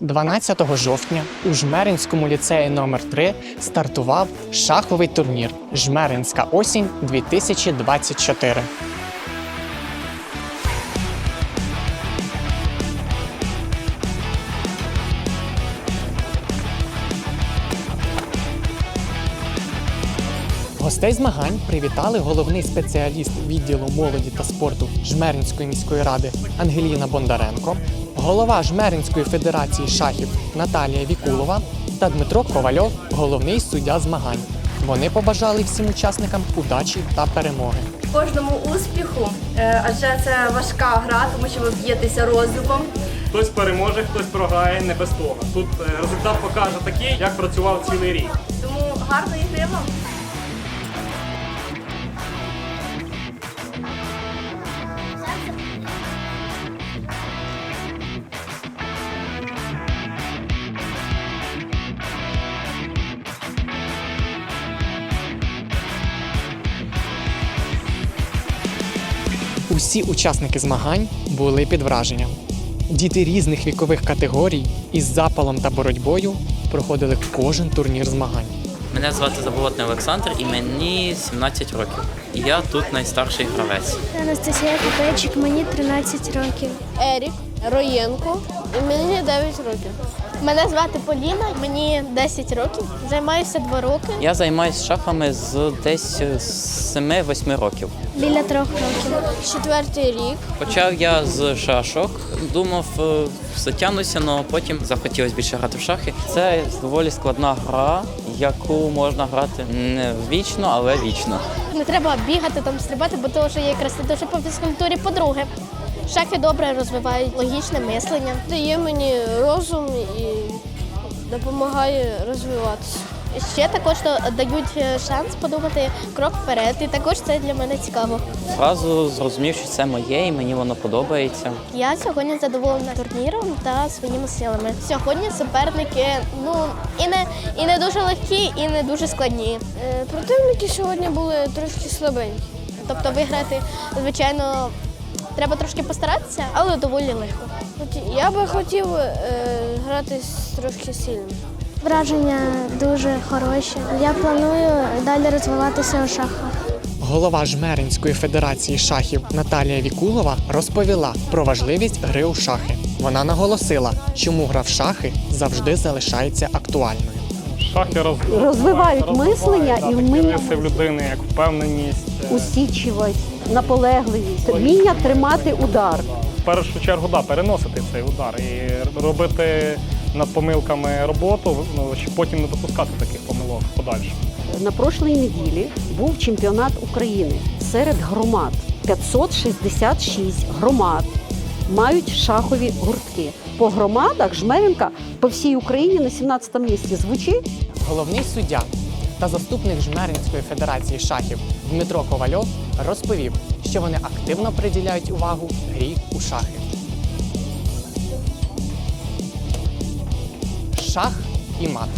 12 жовтня у Жмеринському ліцеї номер 3 стартував шаховий турнір Жмеринська осінь 2024. Гостей змагань привітали головний спеціаліст відділу молоді та спорту Жмеринської міської ради Ангеліна Бондаренко, голова Жмеринської федерації шахів Наталія Вікулова та Дмитро Ковальов, головний суддя змагань. Вони побажали всім учасникам удачі та перемоги. Кожному успіху, е, адже це важка гра, тому що ви б'єтеся розумом. Хтось переможе, хтось програє не без того. Тут е, результат покаже такий, як працював цілий рік. Тому гарної гри вам. Усі учасники змагань були під враженням. Діти різних вікових категорій із запалом та боротьбою проходили кожен турнір змагань. Мене звати Заболотний Олександр і мені 17 років. І я тут найстарший гравець. Анастасія Копейчик, мені 13 років. Ерік Роєнко, і мені 9 років. Мене звати Поліна, мені 10 років. Займаюся 2 роки. Я займаюся шахами з десь з 7-8 років. Біля трьох років. Четвертий рік. Почав я з шашок, думав, е, затягнуся, але потім захотілося більше грати в шахи. Це доволі складна гра, яку можна грати не вічно, але вічно. Не треба бігати там, стрибати, бо того, що є якраз дуже по фізкультурі. По-друге, шахи добре розвивають логічне мислення. Дає мені розум і допомагає розвиватися. Ще також дають е, шанс подумати крок вперед. І також це для мене цікаво. Зразу зрозумів, що це моє і мені воно подобається. Я сьогодні задоволена турніром та своїми силами. Сьогодні суперники ну і не і не дуже легкі, і не дуже складні. Е, Противники сьогодні були трошки слабенькі. Тобто виграти, звичайно, треба трошки постаратися, але доволі легко. Я би хотів е, грати трошки сильним. Враження дуже хороші. Я планую далі розвиватися у шахах. Голова Жмеринської федерації шахів Наталія Вікулова розповіла про важливість гри у шахи. Вона наголосила, чому гра в шахи завжди залишається актуальною. Шахи роз... Розвивають мислення і вміння. в людини, як впевненість. е, усічливість, наполегливість, вміння тримати удар. В першу чергу да, переносити цей удар і робити над помилками роботу, ну, щоб потім не допускати таких помилок в подальшому. На прошлій неділі був чемпіонат України серед громад. 566 громад мають шахові гуртки. По громадах Жмеренка по всій Україні на 17 місці звучить. Головний суддя та заступник Жмеринської федерації шахів Дмитро Ковальов розповів, що вони активно приділяють увагу грі у шахи. Шах і мат.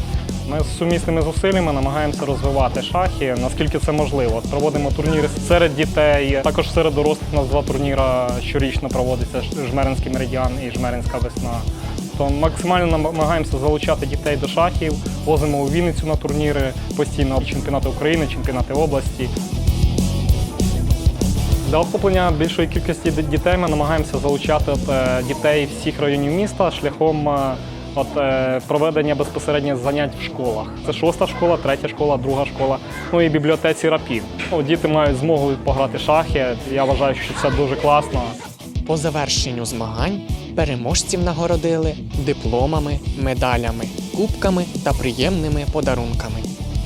Ми з сумісними зусиллями намагаємося розвивати шахи, наскільки це можливо. Проводимо турніри серед дітей, також серед дорослих. У нас два турніри щорічно проводиться Жмеринський меридіан і Жмеринська весна. То максимально намагаємося залучати дітей до шахів, возимо у Вінницю на турніри постійно чемпіонати України, чемпіонати області. Для охоплення більшої кількості дітей ми намагаємося залучати е, дітей всіх районів міста шляхом е, от, е, проведення безпосередньо занять в школах. Це шоста школа, третя школа, друга школа, ну і бібліотеці РАПІ. Ну, діти мають змогу пограти шахи. Я вважаю, що це дуже класно. По завершенню змагань переможців нагородили дипломами, медалями, кубками та приємними подарунками.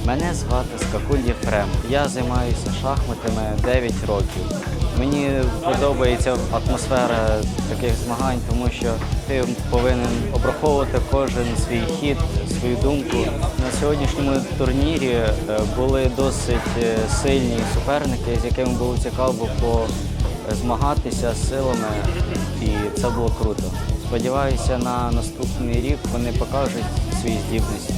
Мене звати Скакуль Єфрем. Я займаюся шахматами 9 років. Мені подобається атмосфера таких змагань, тому що ти повинен обраховувати кожен свій хід, свою думку. На сьогоднішньому турнірі е, були досить е, сильні суперники, з якими було цікаво змагатися з силами, і це було круто. Сподіваюся, на наступний рік вони покажуть свої здібності.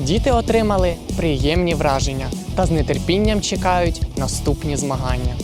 Діти отримали приємні враження та з нетерпінням чекають наступні змагання.